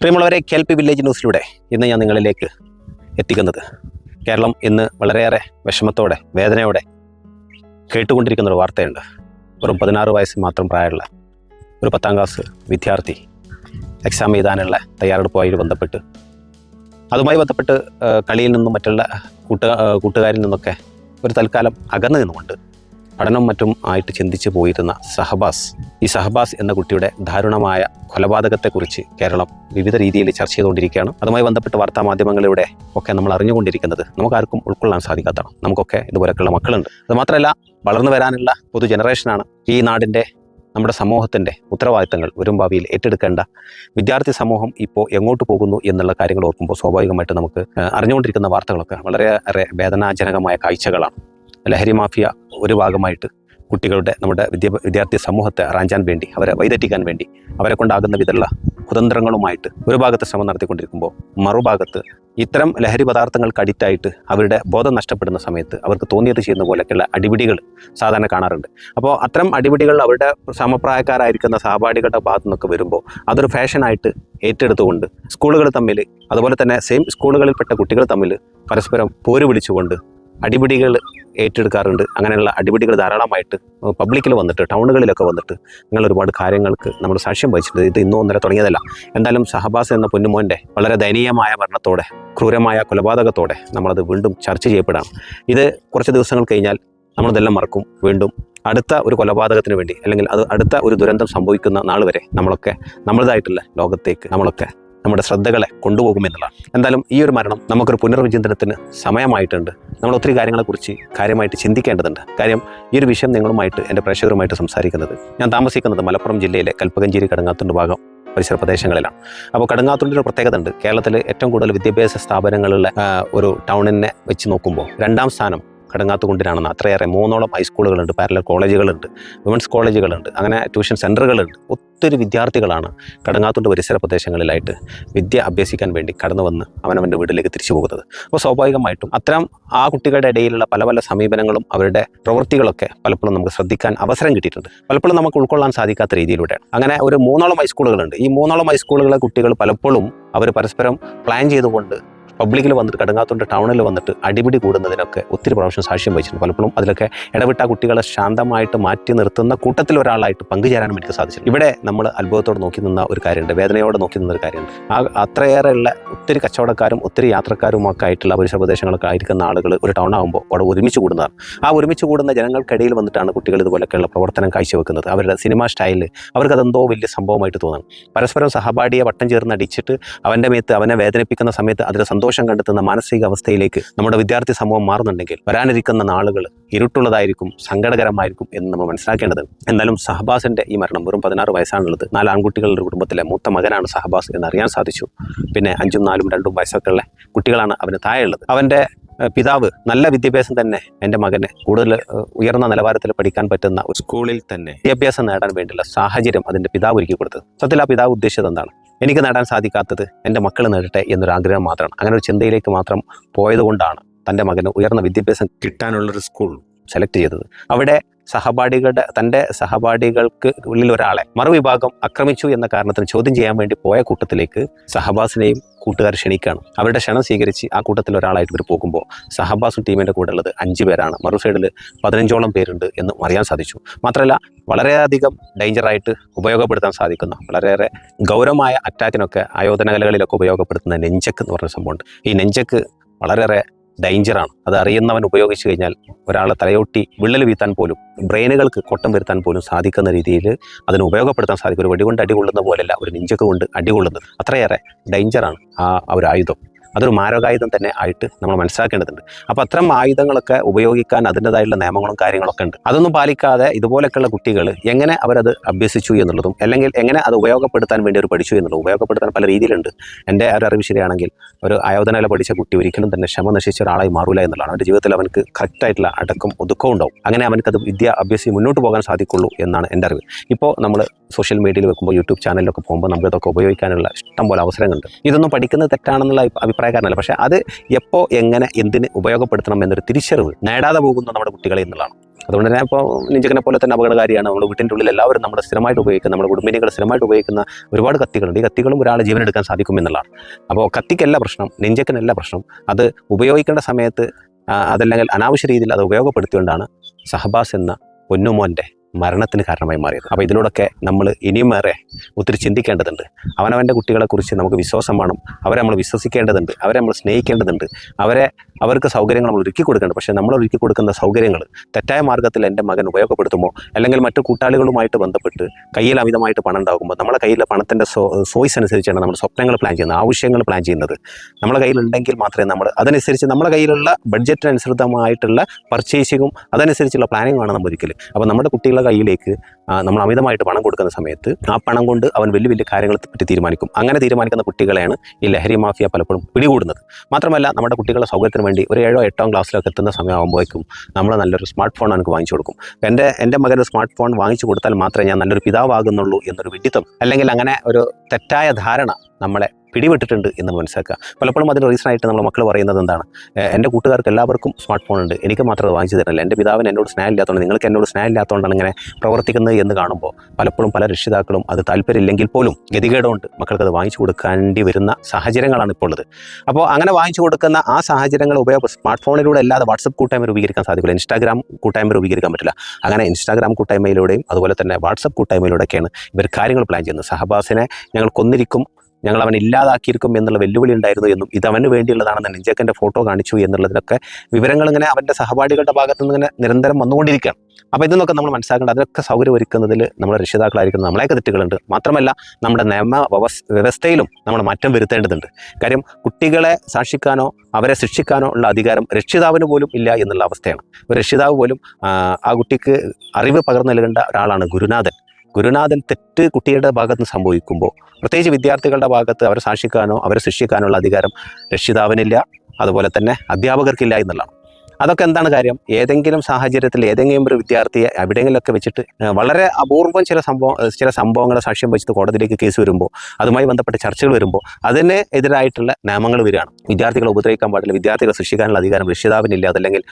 പ്രിയമുള്ളവരെ K P village ന്യൂസിലൂടെ ഇന്ന് ഞാൻ നിങ്ങളിലേക്ക് എത്തിക്കുന്നത്. കേരളം ഇന്ന് വളരെയേറെ വിഷമത്തോടെ വേദനയോടെ കേട്ടുകൊണ്ടിരിക്കുന്ന ഒരു വാർത്തയുണ്ട്. വെറും പതിനാറ് വയസ്സ് മാത്രം പ്രായമുള്ള ഒരു പത്താം ക്ലാസ് വിദ്യാർത്ഥി എക്സാം എഴുതാനുള്ള തയ്യാറെടുപ്പുമായി ബന്ധപ്പെട്ട് അതുമായി ബന്ധപ്പെട്ട് കളിയിൽ നിന്നും മറ്റുള്ള കൂട്ടുക കൂട്ടുകാരിൽ നിന്നൊക്കെ ഒരു തൽക്കാലം അകന്നു നിന്നുകൊണ്ട് പഠനം മറ്റും ആയിട്ട് ചിന്തിച്ചു പോയിരുന്ന സഹബാസ് ഈ സഹബാസ് എന്ന കുട്ടിയുടെ ദാരുണമായ കൊലപാതകത്തെക്കുറിച്ച് കേരളം വിവിധ രീതിയിൽ ചർച്ച ചെയ്തുകൊണ്ടിരിക്കുകയാണ്. അതുമായി ബന്ധപ്പെട്ട വാർത്താ മാധ്യമങ്ങളിലൂടെ ഒക്കെ നമ്മൾ അറിഞ്ഞുകൊണ്ടിരിക്കുന്നത് നമുക്കാർക്കും ഉൾക്കൊള്ളാൻ സാധിക്കാത്തതാണ്. നമുക്കൊക്കെ ഇതുപോലെയൊക്കെയുള്ള മക്കളുണ്ട്. അത് മാത്രമല്ല വളർന്നു വരാനുള്ള പൊതു ജനറേഷനാണ് ഈ നാടിന്റെ നമ്മുടെ സമൂഹത്തിന്റെ ഉത്തരവാദിത്തങ്ങൾ വരും ഭാവിയിൽ ഏറ്റെടുക്കേണ്ട. വിദ്യാർത്ഥി സമൂഹം ഇപ്പോൾ എങ്ങോട്ട് പോകുന്നു എന്നുള്ള കാര്യങ്ങൾ ഓർക്കുമ്പോൾ സ്വാഭാവികമായിട്ട് നമുക്ക് അറിഞ്ഞുകൊണ്ടിരിക്കുന്ന വാർത്തകളൊക്കെ വളരെയേറെ വേദനാജനകമായ കാഴ്ചകളാണ്. ലഹരി മാഫിയ ഒരു ഭാഗമായിട്ട് കുട്ടികളുടെ നമ്മുടെ വിദ്യ വിദ്യാർത്ഥി സമൂഹത്തെ റാഞ്ചാൻ വേണ്ടി അവരെ വൈതെറ്റിക്കാൻ വേണ്ടി അവരെ കൊണ്ടാകുന്ന വിധമുള്ള കുതന്ത്രങ്ങളുമായിട്ട് ഒരു ഭാഗത്ത് ശ്രമം നടത്തിക്കൊണ്ടിരിക്കുമ്പോൾ മറുഭാഗത്ത് ഇത്തരം ലഹരി പദാർത്ഥങ്ങൾക്ക് അഡിക്റ്റായിട്ട് അവരുടെ ബോധം നഷ്ടപ്പെടുന്ന സമയത്ത് അവർക്ക് തോന്നിയത് ചെയ്യുന്ന പോലെയൊക്കെയുള്ള അടിപിടികൾ സാധാരണ കാണാറുണ്ട്. അപ്പോൾ അത്തരം അടിപിടികൾ അവരുടെ സമപ്രായക്കാരായിരിക്കുന്ന സഹപാഠികളുടെ ഭാഗത്തു നിന്നൊക്കെ വരുമ്പോൾ അതൊരു ഫാഷനായിട്ട് ഏറ്റെടുത്തുകൊണ്ട് സ്കൂളുകൾ തമ്മിൽ അതുപോലെ തന്നെ സെയിം സ്കൂളുകളിൽപ്പെട്ട കുട്ടികൾ തമ്മിൽ പരസ്പരം പോര് വിളിച്ചുകൊണ്ട് അടിപിടികൾ ഏറ്റെടുക്കാറുണ്ട്. അങ്ങനെയുള്ള അടിപിടികൾ ധാരാളമായിട്ട് പബ്ലിക്കിൽ വന്നിട്ട് ടൗണുകളിലൊക്കെ വന്നിട്ട് നിങ്ങൾ ഒരുപാട് കാര്യങ്ങൾക്ക് നമ്മൾ സാക്ഷ്യം വഹിച്ചിട്ടുണ്ട്. ഇത് ഇന്നും ഒന്നര തുടങ്ങിയതല്ല. എന്തായാലും ഷഹബാസ് എന്ന പൊന്നുമോന്റെ വളരെ ദയനീയമായ മരണത്തോടെ ക്രൂരമായ കൊലപാതകത്തോടെ നമ്മളത് വീണ്ടും ചർച്ച ചെയ്യപ്പെടാം ഇത് കുറച്ച് ദിവസങ്ങൾ കഴിഞ്ഞാൽ നമ്മളിതെല്ലാം മറക്കും. വീണ്ടും അടുത്ത ഒരു കൊലപാതകത്തിന് വേണ്ടി അല്ലെങ്കിൽ അത് അടുത്ത ഒരു ദുരന്തം സംഭവിക്കുന്ന നാൾ വരെ നമ്മളൊക്കെ നമ്മളതായിട്ടുള്ള ലോകത്തേക്ക് നമ്മളൊക്കെ നമ്മുടെ ശ്രദ്ധകളെ കൊണ്ടുപോകുമെന്നുള്ളതാണ് എന്തായാലും ഈ ഒരു മരണം നമുക്കൊരു പുനർവിചിന്തനത്തിന് സമയമായിട്ടുണ്ട്. നമ്മൾ ഒത്തിരി കാര്യങ്ങളെക്കുറിച്ച് കാര്യമായിട്ട് ചിന്തിക്കേണ്ടതുണ്ട്. കാര്യം ഈ ഒരു വിഷയം നിങ്ങളുമായിട്ട് എന്റെ പ്രേക്ഷകരുമായിട്ട് സംസാരിക്കുന്നത് ഞാൻ താമസിക്കുന്നത് മലപ്പുറം ജില്ലയിലെ കൽപ്പകഞ്ചേരി കടങ്ങാത്തുണ്ട് ഭാഗം പരിസര പ്രദേശങ്ങളിലാണ്. അപ്പോൾ കടങ്ങാത്തുണ്ടിൽ ഒരു പ്രത്യേകത ഉണ്ട്. കേരളത്തിൽ ഏറ്റവും കൂടുതൽ വിദ്യാഭ്യാസ സ്ഥാപനങ്ങളുള്ള ഒരു ടൗണിനെ വെച്ച് നോക്കുമ്പോൾ രണ്ടാം സ്ഥാനം കടങ്ങാത്തുകൊണ്ടിനാണെന്ന് അത്രയേറെ മൂന്നോളം ഹൈസ്കൂളുകളുണ്ട് പാരലൽ കോളേജുകളുണ്ട് വിമൻസ് കോളേജുകളുണ്ട് അങ്ങനെ ട്യൂഷൻ സെന്ററുകളുണ്ട് ഒത്തിരി വിദ്യാർത്ഥികളാണ് കടങ്ങാത്തുണ്ട് പരിസര പ്രദേശങ്ങളിലായിട്ട് വിദ്യ അഭ്യസിക്കാൻ വേണ്ടി കടന്നു വന്ന് അവനവന്റെ വീട്ടിലേക്ക് തിരിച്ചു പോകുന്നത്. അപ്പോൾ സ്വാഭാവികമായിട്ടും അത്തരം ആ കുട്ടികളുടെ ഇടയിലുള്ള പല പല സമീപനങ്ങളും അവരുടെ പ്രവൃത്തികളൊക്കെ പലപ്പോഴും നമുക്ക് ശ്രദ്ധിക്കാൻ അവസരം കിട്ടിയിട്ടുണ്ട്. പലപ്പോഴും നമുക്ക് ഉൾക്കൊള്ളാൻ സാധിക്കാത്ത രീതിയിലൂടെയാണ് അങ്ങനെ ഒരു മൂന്നോളം ഹൈസ്കൂളുകളുണ്ട് ഈ മൂന്നോളം ഹൈസ്കൂളുകളെ കുട്ടികൾ പലപ്പോഴും അവർ പരസ്പരം പ്ലാൻ ചെയ്തുകൊണ്ട് പബ്ലിക്കിൽ വന്നിട്ട് കടങ്ങാത്തുണ്ട് ടൗണിൽ വന്നിട്ട് അടിപിടി കൂടുന്നതിനൊക്കെ ഒത്തിരി പ്രാവശ്യം സാക്ഷ്യം വഹിച്ചിട്ടുണ്ട്. പലപ്പോഴും അതിലൊക്കെ ഇടവിട്ട കുട്ടികളെ ശാന്തമായിട്ട് മാറ്റി നിർത്തുന്ന കൂട്ടത്തിൽ ഒരാളായിട്ട് പങ്കുചേരാനും എനിക്ക് സാധിച്ചു ഇവിടെ നമ്മൾ അത്ഭുതത്തോടെ നോക്കി നിന്ന ഒരു കാര്യമുണ്ട്. വേദനയോടെ നോക്കി നിന്ന ഒരു കാര്യമുണ്ട്. ആ അത്രയേറെ ഉള്ള ഒത്തിരി കച്ചവടക്കാരും ഒത്തിരി യാത്രക്കാരുമൊക്കെ ആയിട്ടുള്ള പരിസര പ്രദേശങ്ങളൊക്കെ ആയിരിക്കുന്ന ആളുകൾ ഒരു ടൗൺ ആകുമ്പോൾ അവിടെ ഒരുമിച്ച് കൂടുന്നതാണ്. ആ ഒരുമിച്ച് കൂടുന്ന ജനങ്ങൾക്കിടയിൽ വന്നിട്ടാണ് കുട്ടികൾ ഇതുപോലെയൊക്കെയുള്ള പ്രവർത്തനം കാഴ്ചവെക്കുന്നത്. അവരുടെ സിനിമാ സ്റ്റൈലിൽ അവർക്ക് അതെന്തോ വലിയ സംഭവമായിട്ട് തോന്നണം. പരസ്പരം സഹപാഠിയെ വട്ടം ചേർന്ന് അടിച്ചിട്ട് അവന്റെ മേത്ത് അവനെ വേദനിപ്പിക്കുന്ന സമയത്ത് അതിൽ സന്തോഷം കണ്ടെത്തുന്ന മാനസിക അവസ്ഥയിലേക്ക് നമ്മുടെ വിദ്യാർത്ഥി സമൂഹം മാറുന്നുണ്ടെങ്കിൽ വരാനിരിക്കുന്ന നാളുകൾ ഇരുട്ടുള്ളതായിരിക്കും സങ്കടകരമായിരിക്കും എന്ന് നമ്മൾ മനസ്സിലാക്കേണ്ടത് എന്തായാലും സഹബാസിന്റെ ഈ മരണം വെറും പതിനാറ് വയസ്സാണുള്ളത് നാല് ആൺകുട്ടികളുടെ കുടുംബത്തിലെ മൂത്ത മകനാണ് സഹബാസ് എന്നറിയാൻ സാധിച്ചു. പിന്നെ അഞ്ചും നാലും രണ്ടും വയസ്സൊക്കെ ഉള്ള കുട്ടികളാണ് അവന് താഴെയുള്ളത്. അവന്റെ പിതാവ് നല്ല വിദ്യാഭ്യാസം തന്നെ എന്റെ മകന് കൂടുതൽ ഉയർന്ന നിലവാരത്തിൽ പഠിക്കാൻ പറ്റുന്ന ഒരു സ്കൂളിൽ തന്നെ. വിദ്യാഭ്യാസം നേടാൻ വേണ്ടിയുള്ള സാഹചര്യം അതിന്റെ പിതാവ് ഒരുക്കി കൊടുത്തത്. സത്യത്തിൽ ആ പിതാവ് ഉദ്ദേശിച്ചത് എന്താണ്? എനിക്ക് നേടാൻ സാധിക്കാത്തത് എന്റെ മക്കൾ നേടട്ടെ എന്നൊരു ആഗ്രഹം മാത്രമാണ്. അങ്ങനെ ഒരു ചിന്തയിലേക്ക് മാത്രം പോയതുകൊണ്ടാണ് തന്റെ മകന് ഉയർന്ന വിദ്യാഭ്യാസം കിട്ടാനുള്ളൊരു സ്കൂൾ. സെലക്ട് ചെയ്തത്. അവിടെ സഹപാഠികളുടെ തന്റെ സഹപാഠികൾക്ക് ഉള്ളിൽ ഒരാളെ മറുവിഭാഗം ആക്രമിച്ചു എന്ന കാരണത്തിന് ചോദ്യം ചെയ്യാൻ വേണ്ടി പോയ കൂട്ടത്തിലേക്ക് സഹബാസിനെയും കൂട്ടുകാർ ക്ഷണിക്കുകയാണ്. അവരുടെ ക്ഷണം സ്വീകരിച്ച് ആ കൂട്ടത്തിൽ ഒരാളായിട്ട് ഇവർ പോകുമ്പോൾ സഹബാസും ടീമിന്റെ കൂടെ ഉള്ളത് അഞ്ച് പേരാണ്. മറു സൈഡിൽ പതിനഞ്ചോളം പേരുണ്ട് എന്ന് അറിയാൻ സാധിച്ചു. മാത്രമല്ല വളരെയധികം ഡേഞ്ചറായിട്ട് ഉപയോഗപ്പെടുത്താൻ സാധിക്കുന്ന. വളരെയേറെ ഗൗരവമായ അറ്റാക്കിനൊക്കെ ആയോധനകലകളിലൊക്കെ ഉപയോഗപ്പെടുത്തുന്ന നെഞ്ചക്ക് എന്ന് പറഞ്ഞ സംഭവമുണ്ട്. ഈ നെഞ്ചക്ക് വളരെയേറെ ഡേഞ്ചറാണ് അത് അറിയുന്നവൻ ഉപയോഗിച്ചു കഴിഞ്ഞാൽ ഒരാളെ തലയൊട്ടി വിള്ളൽ വീഴ്ത്താൻ പോലും ബ്രെയിനുകൾക്ക് കൊട്ടം വരുത്താൻ പോലും സാധിക്കുന്ന രീതിയിൽ അതിന് ഉപയോഗപ്പെടുത്താൻ സാധിക്കും. ഒരു വെടികൊണ്ട് അടികൊള്ളുന്ന പോലെയല്ല ഒരു നെഞ്ചൊക്കെ കൊണ്ട് അടികൊള്ളുന്നത് അത്രയേറെ ഡേഞ്ചറാണ് ആ ഒരു ആയുധം. അതൊരു മാരകായുധം തന്നെ ആയിട്ട് നമ്മൾ മനസ്സിലാക്കേണ്ടതുണ്ട്. അപ്പോൾ അത്തരം ആയുധങ്ങളൊക്കെ ഉപയോഗിക്കാൻ അതിന്റെതായുള്ള നിയമങ്ങളും കാര്യങ്ങളൊക്കെ ഉണ്ട്. അതൊന്നും പാലിക്കാതെ ഇതുപോലെയൊക്കെയുള്ള കുട്ടികൾ എങ്ങനെ അവരത് അഭ്യസിച്ചു എന്നുള്ളതും അല്ലെങ്കിൽ എങ്ങനെ അത് ഉപയോഗപ്പെടുത്താൻ വേണ്ടി അവർ പഠിച്ചു എന്നുള്ളതും ഉപയോഗപ്പെടുത്താൻ പല രീതിയിലുണ്ട്. എന്റെ ഒരു അറിവ് ശരിയാണെങ്കിൽ ഒരു ആയോധനകല പഠിച്ച കുട്ടി ഒരിക്കലും തന്നെ ക്ഷമ നശിച്ച ഒരാളായി മാറൂല എന്നുള്ളതാണ്. അവന്റെ ജീവിതത്തിൽ അവനക്ക് കറക്റ്റായിട്ടുള്ള അടക്കം ഒതുക്കവും ഉണ്ടാവും. അങ്ങനെ അവനക്കത് വിദ്യ അഭ്യസിച്ച് മുന്നോട്ട് പോകാൻ സാധിക്കുള്ളൂ എന്നാണ് എന്റെ അറിവ്. ഇപ്പോൾ നമ്മൾ സോഷ്യൽ മീഡിയയിൽ വെക്കുമ്പോൾ യൂട്യൂബ് ചാനലിലൊക്കെ പോകുമ്പോൾ നമുക്ക് ഇതൊക്കെ ഉപയോഗിക്കാനുള്ള ഇഷ്ടം പോലെ അവസരങ്ങളുണ്ട്. ഇതൊന്നും പഠിക്കുന്നത് തെറ്റാണെന്നുള്ള അഭി- അഭിപ്രായക്കാരനല്ല. പക്ഷേ അത് എപ്പോൾ എങ്ങനെ എന്തിന് ഉപയോഗപ്പെടുത്തണം എന്നൊരു തിരിച്ചറിവ് നേടാതെ പോകുന്ന നമ്മുടെ കുട്ടികളെ എന്നുള്ളതാണ്. അതുകൊണ്ട് തന്നെ ഇപ്പോൾ നിഞ്ചകനെ പോലെ തന്നെ അപകടകാരിയാണ് നമ്മുടെ വീട്ടിന്റെ ഉള്ളിൽ എല്ലാവരും നമ്മുടെ സ്ഥിരമായിട്ട് ഉപയോഗിക്കുന്ന നമ്മുടെ കുടുംബിനികൾ സ്ഥിരമായിട്ട് ഉപയോഗിക്കുന്ന ഒരുപാട് കത്തികളുണ്ട്. ഈ കത്തികളും ഒരാളെ ജീവനെടുക്കാൻ സാധിക്കും എന്നുള്ളതാണ്. അപ്പോൾ കത്തിക്കല്ല പ്രശ്നം നെഞ്ചക്കനല്ല പ്രശ്നം. അത് ഉപയോഗിക്കേണ്ട സമയത്ത് അതല്ലെങ്കിൽ അനാവശ്യ രീതിയിൽ അത് ഉപയോഗപ്പെടുത്തിക്കൊണ്ടാണ് സഹബാസ് എന്ന പൊന്നുമോന്റെ മരണത്തിന് കാരണമായി മാറിയത്. അപ്പോൾ ഇതിലൂടെയൊക്കെ നമ്മൾ ഇനിയും ഏറെ ഒത്തിരി ചിന്തിക്കേണ്ടതുണ്ട്. അവനവന്റെ കുട്ടികളെക്കുറിച്ച് നമുക്ക് വിശ്വാസം വേണം. അവരെ നമ്മൾ വിശ്വസിക്കേണ്ടതുണ്ട്. അവരെ നമ്മൾ സ്നേഹിക്കേണ്ടതുണ്ട്. അവരെ അവർക്ക് സൗകര്യങ്ങൾ നമ്മൾ ഒരുക്കി കൊടുക്കേണ്ടത്. പക്ഷേ നമ്മൾ ഒരുക്കി കൊടുക്കുന്ന സൗകര്യങ്ങൾ തെറ്റായ മാർഗത്തിൽ എന്റെ മകൻ ഉപയോഗപ്പെടുത്തുമോ? അല്ലെങ്കിൽ മറ്റു കൂട്ടാളികളുമായിട്ട് ബന്ധപ്പെട്ട് കയ്യിൽ അമിതമായിട്ട് പണം ഉണ്ടാകുമ്പോൾ നമ്മുടെ കയ്യിലെ പണത്തിന്റെ സോ സോയ്സ് അനുസരിച്ചാണ് നമ്മൾ സ്വപ്നങ്ങൾ പ്ലാൻ ചെയ്യുന്നത് ആവശ്യങ്ങൾ പ്ലാൻ ചെയ്യുന്നത്. നമ്മളെ കയ്യിലുണ്ടെങ്കിൽ മാത്രമേ നമ്മൾ അതനുസരിച്ച് നമ്മുടെ കയ്യിലുള്ള ബഡ്ജറ്റിനനുസൃതമായിട്ടുള്ള പർച്ചേസിങ്ങും അതനുസരിച്ചുള്ള പ്ലാനിങ്ങുമാണ് നമ്മൾ ഒരിക്കൽ. അപ്പോൾ നമ്മുടെ കുട്ടികളുടെ കയ്യിലേക്ക് നമ്മൾ അമിതമായിട്ട് പണം കൊടുക്കുന്ന സമയത്ത് ആ പണം കൊണ്ട് അവൻ വലിയ വലിയ കാര്യങ്ങളെ പറ്റി തീരുമാനിക്കും. അങ്ങനെ തീരുമാനിക്കുന്ന കുട്ടികളെയാണ് ഈ ലഹരി മാഫിയ പലപ്പോഴും പിടികൂടുന്നത്. മാത്രമല്ല നമ്മുടെ കുട്ടികളുടെ സൗകര്യത്തിന് വേണ്ടി ഒരു ഏഴോ എട്ടോ ക്ലാസ്സിലൊക്കെ എത്തുന്ന സമയമാകുമ്പോഴേക്കും നമ്മൾ നല്ലൊരു സ്മാർട്ട് ഫോൺ എനിക്ക് വാങ്ങിച്ചു കൊടുക്കും. എന്റെ എന്റെ മകന് സ്മാർട്ട് ഫോൺ വാങ്ങിച്ചു കൊടുത്താൽ മാത്രമേ ഞാൻ നല്ലൊരു പിതാവാകുന്നുള്ളൂ എന്നൊരു വിഡിത്തം അല്ലെങ്കിൽ അങ്ങനെ ഒരു തെറ്റായ ധാരണ നമ്മളെ പിടിവിട്ടിട്ടുണ്ട് എന്ന് മനസ്സിലാക്കുക. പലപ്പോഴും അതിന് റീസൺ ആയിട്ട് നമ്മൾ മക്കൾ പറയുന്നത് എന്താണ്? എന്റെ കൂട്ടുകാർക്ക് എല്ലാവർക്കും സ്മാർട്ട് ഫോൺ ഉണ്ട്. എനിക്ക് മാത്രം അത് വാങ്ങിച്ചു തരുന്നില്ല എന്റെ പിതാവിന് എന്നോട് സ്നേഹമില്ലാത്തതുകൊണ്ട് നിങ്ങൾക്ക് എന്നോട് സ്നേഹമില്ലാത്തതുകൊണ്ടാണ് ഇങ്ങനെ പ്രവർത്തിക്കുന്നത് എന്ന് കാണുമ്പോൾ പലപ്പോഴും പല രക്ഷിതാക്കളും അത് താല്പര്യമില്ലെങ്കിൽ പോലും ഗതികേടുകൊണ്ട് മക്കൾക്ക് അത് വാങ്ങിച്ചു കൊടുക്കേണ്ടി വരുന്ന സാഹചര്യങ്ങളാണ് ഇപ്പോൾ ഉള്ളത്. അപ്പോൾ അങ്ങനെ വാങ്ങിച്ചു കൊടുക്കുന്ന ആ സാഹചര്യങ്ങൾ ഉപയോഗ സ്മാർട്ട് ഫോണിലൂടെ അല്ലാതെ വാട്സപ്പ് കൂട്ടായ്മ രൂപീകരിക്കാൻ സാധിക്കില്ല. ഇൻസ്റ്റാഗ്രാം കൂട്ടായ്മ രൂപീകരിക്കാൻ പറ്റില്ല. അങ്ങനെ ഇൻസ്റ്റാഗ്രാം കൂട്ടായ്മയിലൂടെയും അതുപോലെ തന്നെ വാട്സപ്പ് കൂട്ടായ്മയിലൂടെയൊക്കെയാണ് ഇവർ കാര്യങ്ങൾ പ്ലാൻ ചെയ്യുന്നത്. സഹബാസിനെ ഞങ്ങൾ കൊന്നിരിക്കും ഞങ്ങൾ അവൻ ഇല്ലാതാക്കിയിരിക്കും എന്നുള്ള വെല്ലുവിളി ഉണ്ടായിരുന്നു എന്നും ഇത് അവന് വേണ്ടിയുള്ളതാണെന്ന് നെഞ്ചക്കന്റെ ഫോട്ടോ കാണിച്ചു എന്നുള്ളതിനൊക്കെ വിവരങ്ങൾ ഇങ്ങനെ അവന്റെ സഹപാഠികളുടെ ഭാഗത്തുനിന്ന് ഇങ്ങനെ നിരന്തരം വന്നുകൊണ്ടിരിക്കുകയാണ്. അപ്പോൾ ഇതൊന്നൊക്കെ നമ്മൾ മനസ്സിലാക്കേണ്ട അതിനൊക്കെ സൗകര്യം ഒരുക്കുന്നതിൽ നമ്മുടെ രക്ഷിതാക്കളായിരിക്കുന്നത് നമ്മളെയൊക്കെ തെറ്റുകളുണ്ട്. മാത്രമല്ല നമ്മുടെ നിയമ വ്യവസ്ഥയിലും നമ്മൾ മാറ്റം വരുത്തേണ്ടതുണ്ട്. കാര്യം കുട്ടികളെ സാക്ഷിക്കാനോ അവരെ ശിക്ഷിക്കാനോ ഉള്ള അധികാരം രക്ഷിതാവിന് പോലും ഇല്ല എന്നുള്ള അവസ്ഥയാണ്. ഒരു രക്ഷിതാവ് പോലും ആ കുട്ടിക്ക് അറിവ് പകർന്നു നൽകേണ്ട ഒരാളാണ് ഗുരുനാഥൻ. ഗുരുനാഥൻ തെറ്റ് കുട്ടിയുടെ ഭാഗത്ത് സംഭവിക്കുമ്പോൾ പ്രത്യേകിച്ച് വിദ്യാർത്ഥികളുടെ ഭാഗത്ത് അവരെ സാക്ഷിക്കാനോ അവരെ ശിക്ഷിക്കാനോ ഉള്ള അധികാരം രക്ഷിതാവിനില്ല അതുപോലെ തന്നെ അധ്യാപകർക്കില്ല എന്നുള്ളതാണ്. അതൊക്കെ എന്താണ് കാര്യം? ഏതെങ്കിലും സാഹചര്യത്തിൽ ഏതെങ്കിലും ഒരു വിദ്യാർത്ഥിയെ എവിടെയെങ്കിലുമൊക്കെ വെച്ചിട്ട് വളരെ അപൂർവം ചില സംഭവം ചില സംഭവങ്ങളെ സാക്ഷ്യം വെച്ചിട്ട് കോടതിയിലേക്ക് കേസ് വരുമ്പോൾ അതുമായി ബന്ധപ്പെട്ട ചർച്ചകൾ വരുമ്പോൾ അതിന് എതിരായിട്ടുള്ള നിയമങ്ങൾ വരികയാണ്. വിദ്യാർത്ഥികളെ ഉപദ്രവിക്കാൻ പാടില്ല വിദ്യാർത്ഥികളെ സൃഷ്ടിക്കാനുള്ള അധികാരം രക്ഷിതാവിനില്ല അതല്ലെങ്കിൽ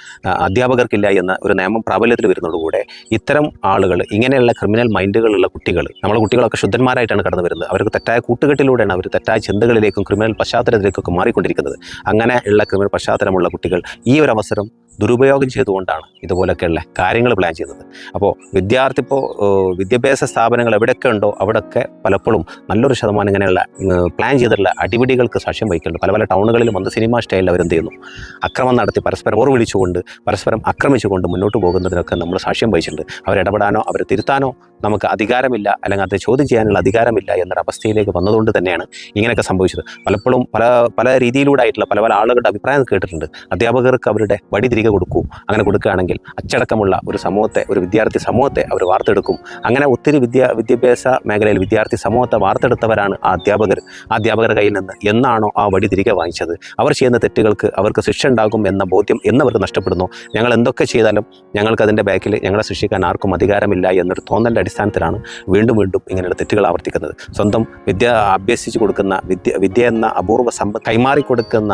അധ്യാപകർക്കില്ല എന്ന ഒരു നിയമം പ്രാബല്യത്തിൽ വരുന്നതോടുകൂടെ ഇത്തരം ആളുകൾ ഇങ്ങനെയുള്ള ക്രിമിനൽ മൈൻഡുകളുള്ള കുട്ടികൾ നമ്മളെ കുട്ടികളൊക്കെ ശുദ്ധന്മാരായിട്ടാണ് കടന്നു വരുന്നത്. അവർക്ക് തെറ്റായ കൂട്ടുകെട്ടിലൂടെയാണ് അവർ തെറ്റായ ചിന്തകളിലേക്കും ക്രിമിനൽ പശ്ചാത്തലത്തിലേക്കൊക്കെ മാറിക്കൊണ്ടിരിക്കുന്നത്. അങ്ങനെ ഉള്ള ക്രിമിനൽ പശ്ചാത്തലമുള്ള കുട്ടികൾ ഈ ഒരു അവസരം ദുരുപയോഗം ചെയ്തുകൊണ്ടാണ് ഇതുപോലൊക്കെയുള്ള കാര്യങ്ങൾ പ്ലാൻ ചെയ്യുന്നത്. അപ്പോൾ വിദ്യാർത്ഥി ഇപ്പോൾ വിദ്യാഭ്യാസ സ്ഥാപനങ്ങൾ എവിടെയൊക്കെ ഉണ്ടോ അവിടെയൊക്കെ പലപ്പോഴും നല്ലൊരു ശതമാനം ഇങ്ങനെയുള്ള പ്ലാൻ ചെയ്തിട്ടുള്ള അടിപിടികൾക്ക് സാക്ഷ്യം വഹിക്കുന്നുണ്ട്. പല പല ടൗണുകളിലും വന്ന് സിനിമ സ്റ്റൈലിൽ അവരെന്ത് ചെയ്യുന്നു? അക്രമം നടത്തി പരസ്പരം ഓർ വിളിച്ചുകൊണ്ട് പരസ്പരം ആക്രമിച്ചുകൊണ്ട് മുന്നോട്ട് പോകുന്നതിനൊക്കെ നമ്മൾ സാക്ഷ്യം വഹിച്ചിട്ടുണ്ട്. അവരിടപെടാനോ അവരെ തിരുത്താനോ നമുക്ക് അധികാരമില്ല അല്ലെങ്കിൽ അത് ചോദ്യം ചെയ്യാനുള്ള അധികാരമില്ല എന്നൊരു അവസ്ഥയിലേക്ക് വന്നതുകൊണ്ട് തന്നെയാണ് ഇങ്ങനെയൊക്കെ സംഭവിച്ചത്. പലപ്പോഴും പല പല രീതിയിലൂടെ ആയിട്ടുള്ള പല പല ആളുകളുടെ അഭിപ്രായം കേട്ടിട്ടുണ്ട്. അധ്യാപകർക്ക് അവരുടെ വടി തിരികെ കൊടുക്കൂ. അങ്ങനെ കൊടുക്കുകയാണെങ്കിൽ അച്ചടക്കമുള്ള ഒരു സമൂഹത്തെ ഒരു വിദ്യാർത്ഥി സമൂഹത്തെ അവർ വാർത്തെടുക്കും. അങ്ങനെ ഒത്തിരി വിദ്യാ വിദ്യാഭ്യാസ മേഖലയിൽ വിദ്യാർത്ഥി സമൂഹത്തെ വാർത്തെടുത്തവരാണ് ആ അധ്യാപകർ. ആ അധ്യാപകരുടെ കയ്യിൽ നിന്ന് എന്നാണോ ആ വടി തിരികെ വാങ്ങിച്ചത്? അവർ ചെയ്യുന്ന തെറ്റുകൾക്ക് അവർക്ക് ശിക്ഷ ഉണ്ടാകും എന്ന ബോധ്യം എന്നവർക്ക് നഷ്ടപ്പെടുന്നു. ഞങ്ങൾ എന്തൊക്കെ ചെയ്താലും ഞങ്ങൾക്ക് അതിന്റെ ബാക്കിൽ ഞങ്ങളെ ശിക്ഷിക്കാൻ ആർക്കും അധികാരമില്ല എന്നൊരു തോന്നലിന്റെ അടിസ്ഥാനത്തിലാണ് വീണ്ടും വീണ്ടും ഇങ്ങനെയുള്ള തെറ്റുകൾ ആവർത്തിക്കുന്നത്. സ്വന്തം വിദ്യ അഭ്യസിച്ച് കൊടുക്കുന്ന വിദ്യ വിദ്യ എന്ന അപൂർവ സമ്പ കൈമാറി കൊടുക്കുന്ന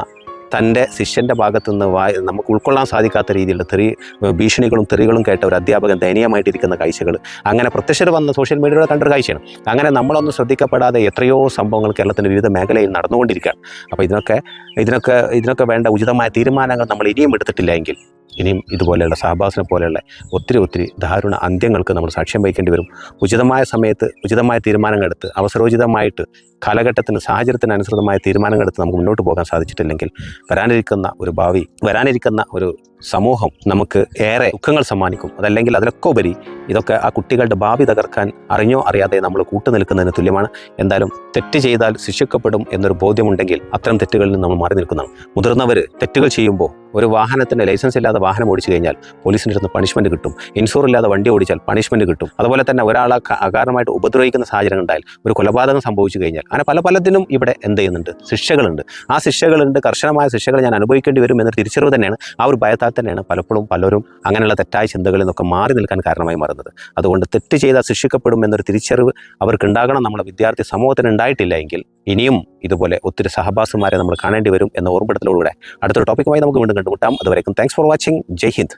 തന്റെ ശിഷ്യന്റെ ഭാഗത്തു നിന്ന് വായ നമുക്ക് ഉൾക്കൊള്ളാൻ സാധിക്കാത്ത രീതിയിലുള്ള തെറി ഭീഷണികളും തെറികളും കേട്ട ഒരു അധ്യാപകൻ ദയനീയമായിട്ടിരിക്കുന്ന കാഴ്ചകൾ. അങ്ങനെ പ്രത്യക്ഷർ വന്ന സോഷ്യൽ മീഡിയയുടെ കണ്ടൊരു കാഴ്ചയാണ്. അങ്ങനെ നമ്മളൊന്നും ശ്രദ്ധിക്കപ്പെടാതെ എത്രയോ സംഭവങ്ങൾ കേരളത്തിന്റെ വിവിധ മേഖലയിൽ നടന്നുകൊണ്ടിരിക്കുകയാണ്. അപ്പോൾ ഇതിനൊക്കെ ഇതിനൊക്കെ ഇതിനൊക്കെ വേണ്ട ഉചിതമായ തീരുമാനങ്ങൾ നമ്മൾ ഇനിയും എടുത്തിട്ടില്ല എങ്കിൽ ഇനിയും ഇതുപോലെയുള്ള സഹബാസിനെ പോലെയുള്ള ഒത്തിരി ഒത്തിരി ദാരുണ അന്ത്യങ്ങൾക്ക് നമ്മൾ സാക്ഷ്യം വഹിക്കേണ്ടി വരും. ഉചിതമായ സമയത്ത് ഉചിതമായ തീരുമാനങ്ങൾ എടുത്ത് അവസരോചിതമായിട്ട് കാലഘട്ടത്തിന് സാഹചര്യത്തിന് അനുസൃതമായ തീരുമാനങ്ങൾ എടുത്ത് നമുക്ക് മുന്നോട്ട് പോകാൻ സാധിച്ചിട്ടില്ലെങ്കിൽ വരാനിരിക്കുന്ന ഒരു ഭാവി വരാനിരിക്കുന്ന ഒരു സമൂഹം നമുക്ക് ഏറെ ദുഃഖങ്ങൾ സമ്മാനിക്കും. അതല്ലെങ്കിൽ അതിലൊക്കെ ഉപരി ഇതൊക്കെ ആ കുട്ടികളുടെ ഭാവി തകർക്കാൻ അറിഞ്ഞോ അറിയാതെ നമ്മൾ കൂട്ടുനിൽക്കുന്നതിന് തുല്യമാണ്. എന്തായാലും തെറ്റ് ചെയ്താൽ ശിക്ഷിക്കപ്പെടും എന്നൊരു ബോധ്യമുണ്ടെങ്കിൽ അത്തരം തെറ്റുകളിൽ നിന്ന് നമ്മൾ മാറി നിൽക്കുന്നതാണ്. മുതിർന്നവർ തെറ്റുകൾ ചെയ്യുമ്പോൾ ഒരു വാഹനത്തിന് ലൈസൻസ് ഇല്ലാതെ വാഹനം ഓടിച്ചു കഴിഞ്ഞാൽ പോലീസിന്റെ അടുത്ത് പണിഷ്മെന്റ് കിട്ടും. ഇൻഷൂർ ഇല്ലാതെ വണ്ടി ഓടിച്ചാൽ പണിഷ്മെന്റ് കിട്ടും. അതുപോലെ തന്നെ ഒരാളെ അകാരണമായിട്ട് ഉപദ്രവിക്കുന്ന സാഹചര്യം ഉണ്ടായാൽ ഒരു കൊലപാതകം സംഭവിച്ചു കഴിഞ്ഞാൽ അങ്ങനെ പല പലതിനും ഇവിടെ എന്ത് ചെയ്യുന്നുണ്ട്? ശിക്ഷകളുണ്ട്. ആ ശിക്ഷകളുണ്ട് കർശനമായ ശിക്ഷകൾ ഞാൻ അനുഭവിക്കേണ്ടി വരും എന്നൊരു തിരിച്ചറിവ് തന്നെയാണ് ആ ഒരു ഭയത്താൽ തന്നെയാണ് പലപ്പോഴും പലരും അങ്ങനെയുള്ള തെറ്റായ ചിന്തകളിൽ നിന്നൊക്കെ മാറി നിൽക്കാൻ കാരണമായി മാറുന്നത്. അതുകൊണ്ട് തെറ്റ് ചെയ്താൽ ശിക്ഷിക്കപ്പെടും എന്നൊരു തിരിച്ചറിവ് അവർക്ക് ഉണ്ടാകണം നമ്മുടെ വിദ്യാർത്ഥി സമൂഹത്തിന് ഉണ്ടായിട്ടില്ല എങ്കിൽ ഇനിയും ഇതുപോലെ ഒത്തിരി സഹബാസുമാരെ നമ്മൾ കാണേണ്ടി വരും എന്ന ഓർമ്മപ്പെടുത്തലോടുകൂടെ അടുത്തൊരു ടോപ്പിക്കുമായി നമുക്ക് വീണ്ടും കണ്ടുമുട്ടാം. അതുവരേക്കും താങ്ക്സ് ഫോർ വാച്ചിങ് ജയ് ഹിന്ദ്.